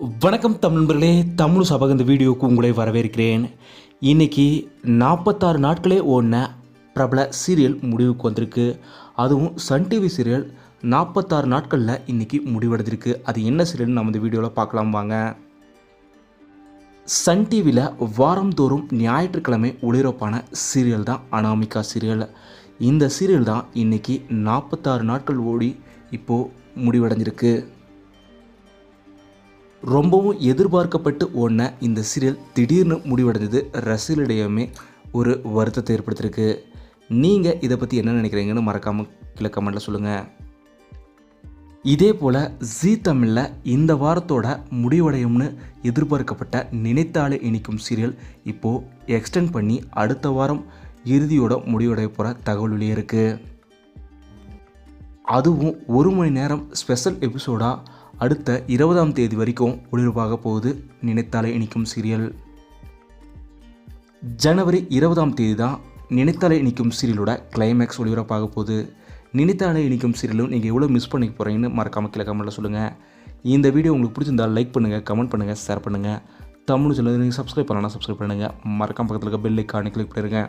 வணக்கம் தமிழ் நண்பர்களே தமிழ் சபக இந்த வீடியோவுக்கு உங்களை வரவேற்கிறேன். இன்னைக்கு நாற்பத்தாறு நாட்களே ஓடின பிரபல சீரியல் முடிவுக்கு வந்திருக்கு. அதுவும் சன் டிவி சீரியல் நாற்பத்தாறு நாட்களில் இன்னைக்கு முடிவடைஞ்சிருக்கு. அது என்ன சீரியல்னு நம்ம இந்த வீடியோவில் பார்க்கலாம் வாங்க. சன் டிவியில் வாரந்தோறும் ஞாயிற்றுக்கிழமை ஒளிபரப்பான சீரியல் தான் அனாமிகா சீரியல். இந்த சீரியல் தான் இன்னைக்கு நாற்பத்தாறு நாட்கள் ஓடி இப்போது முடிவடைஞ்சிருக்கு. ரொம்பவும் எதிர்பார்க்கப்பட்டு ஓடின இந்த சீரியல் திடீர்னு முடிவடைந்தது. ரசிகர்களிடையுமே ஒரு வருத்தத்தை ஏற்படுத்தியிருக்கு. நீங்கள் இதை பற்றி என்ன நினைக்கிறீங்கன்னு மறக்காமல் கீழே கமெண்ட்டில் சொல்லுங்கள் இதே போல் ஜீ தமிழில் இந்த வாரத்தோட முடிவடையும்னு எதிர்பார்க்கப்பட்ட நினைத்தாலே இனிக்கும் சீரியல் இப்போது எக்ஸ்டெண்ட் பண்ணி அடுத்த வாரம் இறுதியோட முடிவடைய போகிற தகவல் வெளியே அதுவும் ஒரு மணி நேரம் ஸ்பெஷல் எபிசோடாக அடுத்த இருபதாம் தேதி வரைக்கும் ஒளிபரப்பாக போகுது நினைத்தாலே இனிக்கும் சீரியல். ஜனவரி இருபதாம் தேதி தான் நினைத்தாலே இனிக்கும் சீரியலோட கிளைமேக்ஸ் ஒளிபரப்பாக போகுது. நினைத்தாலே இனிக்கும் சீரியலும் நீங்கள் எவ்வளோ மிஸ் பண்ணி போகிறீங்கன்னு மறக்காமல் கீழே கமெண்ட்டில் சொல்லுங்கள் இந்த வீடியோ உங்களுக்கு பிடிச்சிருந்தால் லைக் பண்ணுங்கள் கமெண்ட் பண்ணுங்கள் ஷேர் பண்ணுங்கள் தமிழ் சொல்லுங்கள் நீங்கள் சப்ஸ்கிரைப் பண்ணலாம் சப்ஸ்கிரைப் பண்ணுங்கள் மறக்காம பக்கத்தில் இருக்க பெல் ஐக்கானை கிளிக் பண்ணிடுங்க